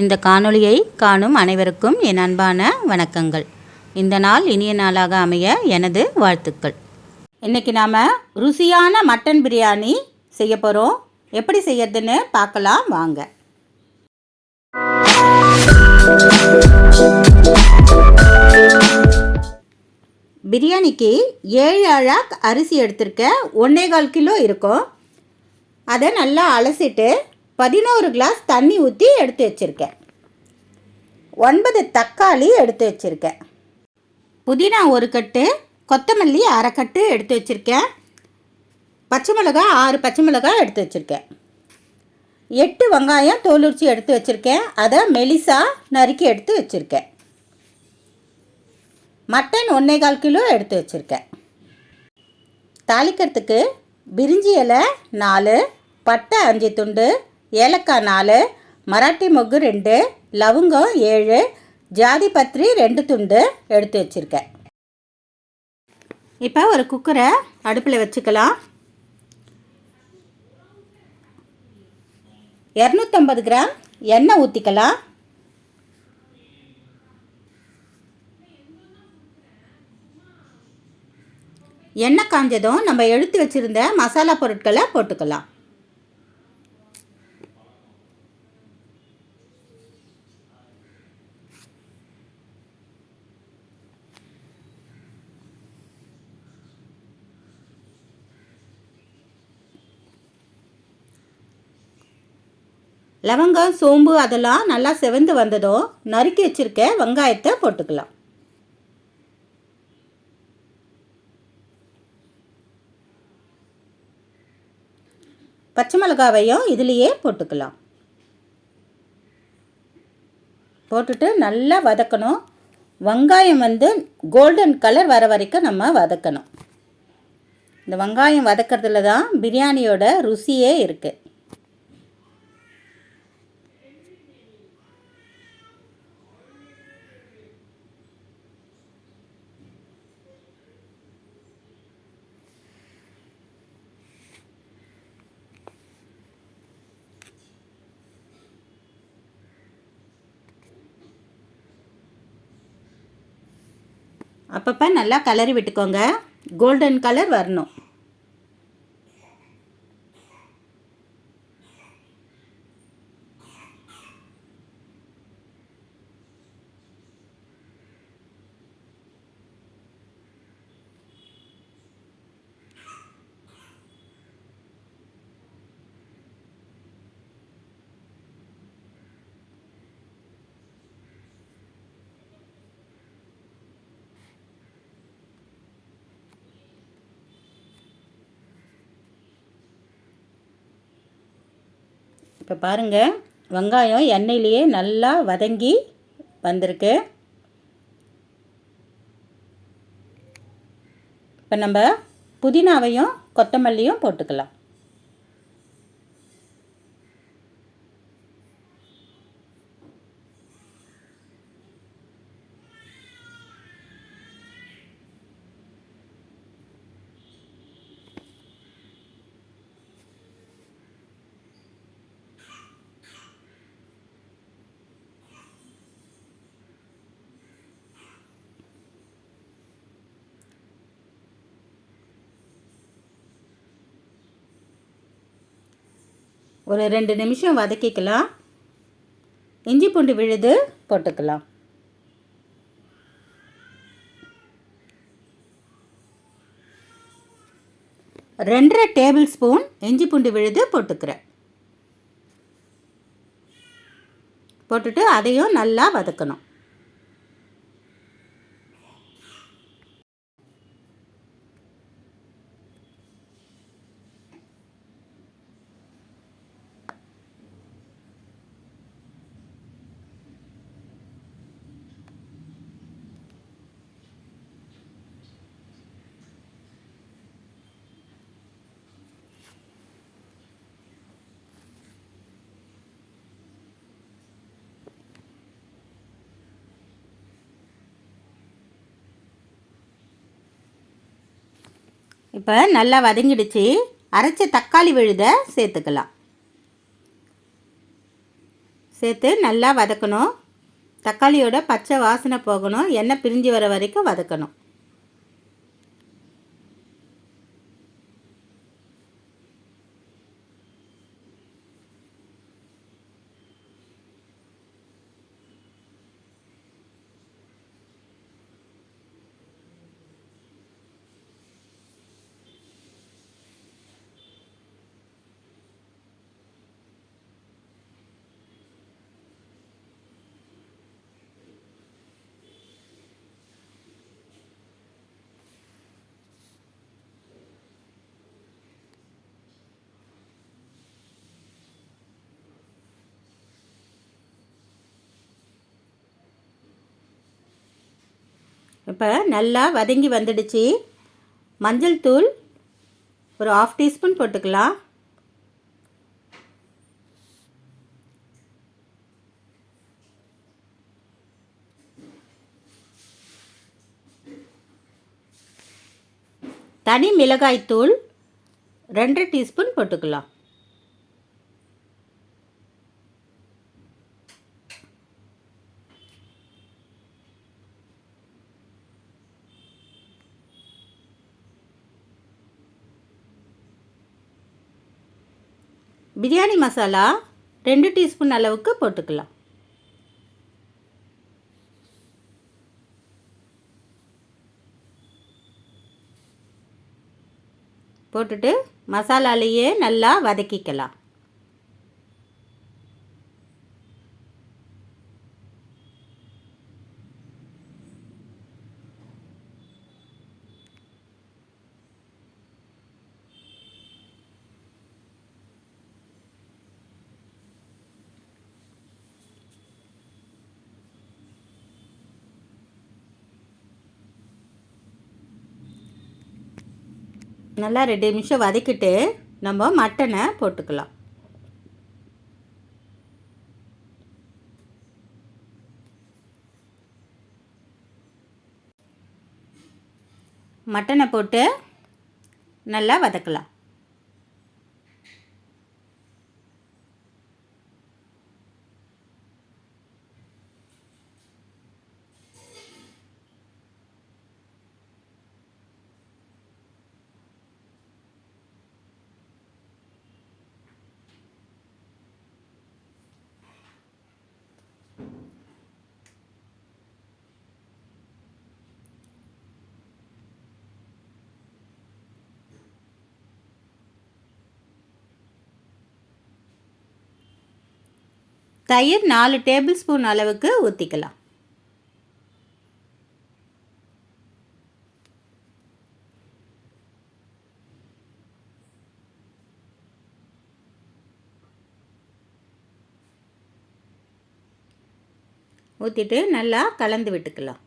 இந்த காணொளியை காணும் அனைவருக்கும் என் அன்பான வணக்கங்கள். இந்த நாள் இனிய நாளாக அமைய எனது வாழ்த்துக்கள். இன்றைக்கி நாம் ருசியான மட்டன் பிரியாணி செய்ய போகிறோம் எப்படி செய்யறதுன்னு பார்க்கலாம் வாங்க. பிரியாணிக்கு ஏழு அழாக் அரிசி எடுத்திருக்க ஒன்றே கால் கிலோ இருக்கும். அதை நல்லா அலசிட்டு பதினோரு கிளாஸ் தண்ணி ஊற்றி எடுத்து வச்சுருக்கேன். ஒன்பது தக்காளி எடுத்து வச்சுருக்கேன். புதினா ஒரு கட்டு கொத்தமல்லி அரைக்கட்டு எடுத்து வச்சுருக்கேன். பச்சை மிளகாய் ஆறு பச்சை மிளகாய் எடுத்து வச்சுருக்கேன். எட்டு வெங்காயம் தோலுரிச்சி எடுத்து வச்சுருக்கேன். அதை மெலிசா நறுக்கி எடுத்து வச்சுருக்கேன். மட்டன் ஒன்றே கால் கிலோ எடுத்து வச்சுருக்கேன். தாளிக்கிறதுக்கு பிரிஞ்சி இலை நாலு பட்டை அஞ்சு துண்டு ஏலக்காய் நாலு மராட்டி மொக்கு ரெண்டு லவங்கம் ஏழு ஜாதி பத்திரி ரெண்டு துண்டு எடுத்து வச்சுருக்கேன். இப்போ ஒரு குக்கரை அடுப்பில் வச்சுக்கலாம். இரநூத்தம்பது கிராம் எண்ணெய் ஊற்றிக்கலாம் எண்ணெய் காஞ்சதும் நம்ம எடுத்து வச்சுருந்த மசாலா பொருட்களை போட்டுக்கலாம். லவங்கம் சோம்பு அதெல்லாம் நல்லா செவந்து வந்ததும் நறுக்கி வச்சுருக்க வெங்காயத்தை போட்டுக்கலாம். பச்சை மிளகாவையும் இதுலேயே போட்டுக்கலாம். போட்டுட்டு நல்லா வதக்கணும். வெங்காயம் வந்து கோல்டன் கலர் வர வரைக்கும் நம்ம வதக்கணும். இந்த வெங்காயம் வதக்கிறதுல தான் பிரியாணியோட ருசியே இருக்குது அப்பப்போ நல்லா கலரி விட்டுக்கோங்க. கோல்டன் கலர் வரணும். இப்போ பாருங்கள் வெங்காயம் எண்ணெயிலேயே நல்லா வதங்கி வந்திருக்கு. இப்போ நம்ம புதினாவையும் கொத்தமல்லியும் போட்டுக்கலாம். ஒரு ரெண்டு நிமிஷம் வதக்கிக்கலாம். இஞ்சி பூண்டு விழுது போட்டுக்கலாம். ரெண்டரை டேபிள் ஸ்பூன் இஞ்சி பூண்டு விழுது போட்டுக்கிறேன். போட்டுட்டு அதையும் நல்லா வதக்கணும். இப்போ நல்லா வதங்கிடுச்சு. அரைச்ச தக்காளி விழுத சேர்த்துக்கலாம். சேர்த்து நல்லா வதக்கணும். தக்காளியோட பச்சை வாசனை போகணும். எண்ணெய் பிரிஞ்சு வர வரைக்கும் வதக்கணும். இப்போ நல்லா வதங்கி வந்துடுச்சு. மஞ்சள் தூள் ஒரு ஆஃப் டீஸ்பூன் போட்டுக்கலாம். தனி மிளகாய்த்தூள் ரெண்டு டீஸ்பூன் போட்டுக்கலாம். பிரியாணி மசாலா ரெண்டு டீஸ்பூன் அளவுக்கு போட்டுக்கலாம். போட்டுட்டு மசாலாலேயே நல்லா வதக்கிக்கலாம். நல்லா ரெண்டு நிமிஷம் வதக்கிட்டு நம்ம மட்டனை போட்டுக்கலாம். மட்டனை போட்டு நல்லா வதக்கலாம். தயிர் நாலு டேபிள் ஸ்பூன் அளவுக்கு ஊற்றிக்கலாம் ஊற்றிட்டு நல்லா கலந்து விட்டுக்கலாம்.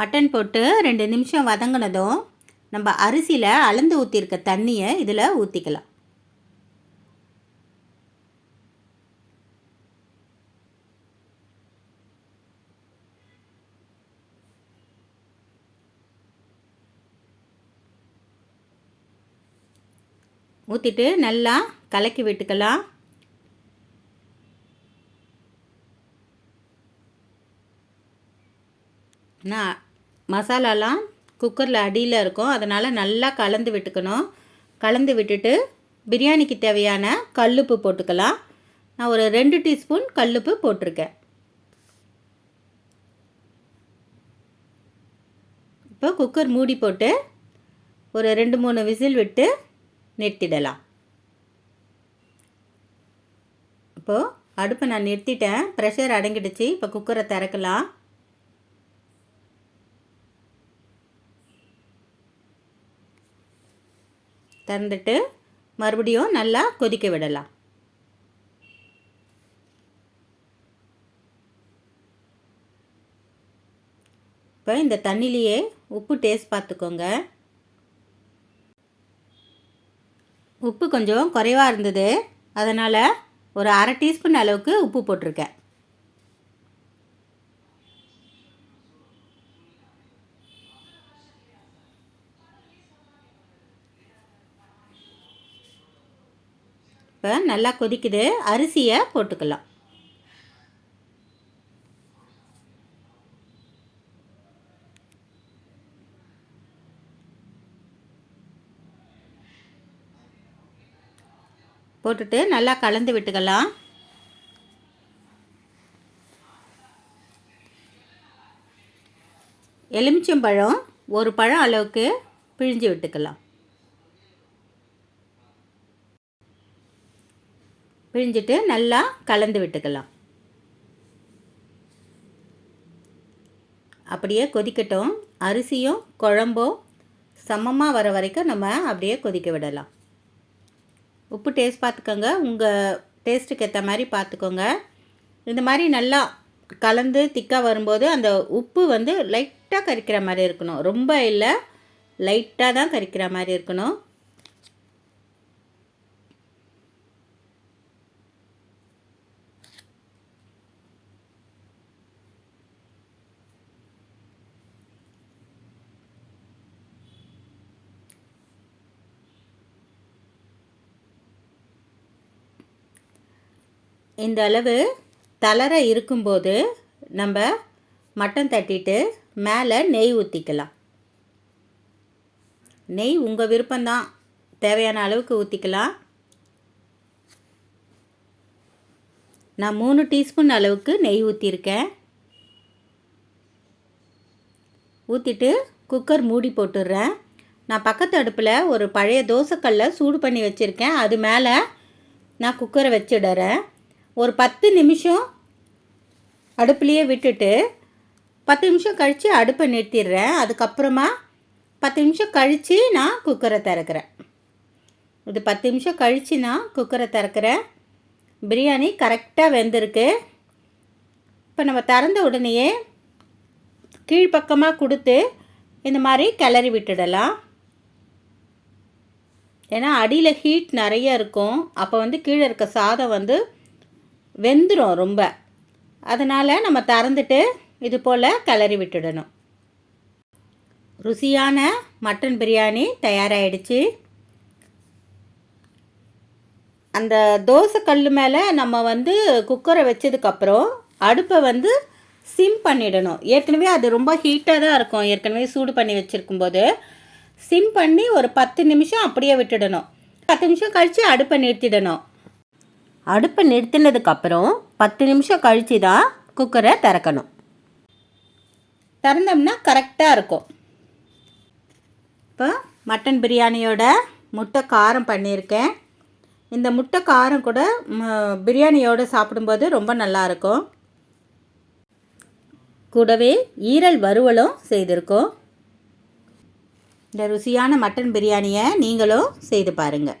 மட்டன் போட்டு ரெண்டு நிமிஷம் வதங்கினதும் நம்ம அரிசியில் அளந்து ஊற்றிருக்க தண்ணியை இதில் ஊற்றிக்கலாம் ஊற்றிட்டு நல்லா கலக்கி விட்டுக்கலாம். நான் மசாலாலாம் குக்கரில் அடியில் இருக்கும். அதனால் நல்லா கலந்து விட்டுக்கணும். கலந்து விட்டுட்டு பிரியாணிக்கு தேவையான கல்லுப்பு போட்டுக்கலாம். நான் ஒரு ரெண்டு டீஸ்பூன் கல்லுப்பு போட்டிருக்கேன். இப்போ குக்கர் மூடி போட்டு ஒரு ரெண்டு மூணு விசில் விட்டு நிறுத்திடலாம். இப்போது அடுப்பை நான் நிறுத்திட்டேன். ப்ரெஷர் அடங்கிடுச்சு. இப்போ குக்கரை திறக்கலாம். திறந்துட்டு மறுபடியும் நல்லா கொதிக்க விடலாம். இப்போ இந்த தண்ணிலேயே உப்பு டேஸ்ட் பார்த்துக்கோங்க. உப்பு கொஞ்சம் குறைவாக இருந்தது. அதனால் ஒரு அரை டீஸ்பூன் அளவுக்கு உப்பு போட்டிருக்கேன். இப்போ நல்லா கொதிக்குது அரிசியை போட்டுக்கலாம். போட்டுட்டு நல்லா கலந்து விட்டுக்கலாம். எலுமிச்சம்பழம் ஒரு பழம் அளவுக்கு பிழிஞ்சு விட்டுக்கலாம். பிழிஞ்சிட்டு நல்லா கலந்து விட்டுக்கலாம். அப்படியே கொதிக்கட்டும். அரிசியும் குழம்பும் சமமாக வர வரைக்கும் நம்ம அப்படியே கொதிக்க விடலாம். உப்பு டேஸ்ட் பார்த்துக்கோங்க. உங்கள் டேஸ்ட்டுக்கு ஏற்ற மாதிரி பார்த்துக்கோங்க. இந்த மாதிரி நல்லா கலந்து திக்காக வரும்போது அந்த உப்பு வந்து லைட்டாக கரிக்கிற மாதிரி இருக்கணும். ரொம்ப இல்லை லைட்டாக தான் கரிக்கிற மாதிரி இருக்கணும். இந்த அளவு தளர இருக்கும்போது நம்ம மட்டன் தட்டிட்டு மேலே நெய் ஊற்றிக்கலாம் நெய் உங்கள் விருப்பம்தான். தேவையான அளவுக்கு ஊற்றிக்கலாம் நான் மூணு டீஸ்பூன் அளவுக்கு நெய் ஊற்றிருக்கேன் ஊற்றிட்டு குக்கர் மூடி போட்டுடுறேன். நான் பக்கத்து அடுப்பில் ஒரு பழைய தோசைக்கல்லை சூடு பண்ணி வச்சுருக்கேன். அது மேலே நான் குக்கரை வச்சிடுறேன். ஒரு பத்து நிமிஷம் அடுப்புலையே விட்டுட்டு பத்து நிமிஷம் கழித்து அடுப்பை நிறுத்திடுறேன். அதுக்கப்புறமா பத்து நிமிஷம் கழித்து நான் குக்கரை திறக்கிறேன். இது பத்து நிமிஷம் கழித்து நான் குக்கரை திறக்கிறேன். பிரியாணி கரெக்டாக வெந்திருக்கு. இப்போ நம்ம திறந்த உடனேயே கீழ்ப்பக்கமாக கொடுத்து இந்த மாதிரி கிளறி விட்டுடலாம். ஏன்னா அடியில் ஹீட் நிறைய இருக்கும். அப்போ வந்து கீழே இருக்க சாதம் வந்து வெந்துடும் ரொம்ப. அதனால் நம்ம திறந்துட்டு இது போல் கிளறி விட்டுடணும். ருசியான மட்டன் பிரியாணி தயாராகிடுச்சு அந்த தோசை கல் மேலே நம்ம வந்து குக்கரை வச்சதுக்கப்புறம் அடுப்பை வந்து சிம் பண்ணிடணும். ஏற்கனவே அது ரொம்ப ஹீட்டாக தான் இருக்கும். ஏற்கனவே சூடு பண்ணி வச்சுருக்கும்போது சிம் பண்ணி ஒரு பத்து நிமிஷம் அப்படியே விட்டுடணும். பத்து நிமிஷம் கழித்து அடுப்பை நிறுத்திடணும். அடுப்பை நிறுத்தினதுக்கப்புறம் பத்து நிமிஷம் கழித்து தான் குக்கரை திறக்கணும். திறந்தோம்னா கரெக்டாக இருக்கும். இப்போ மட்டன் பிரியாணியோட முட்டை காரம் பண்ணியிருக்கேன். இந்த முட்டை காரம் கூட பிரியாணியோடு சாப்பிடும்போது ரொம்ப நல்லாயிருக்கும் கூடவே ஈரல் வறுவலும் செய்திருக்கோம். இந்த ருசியான மட்டன் பிரியாணியை நீங்களும் செய்து பாருங்கள்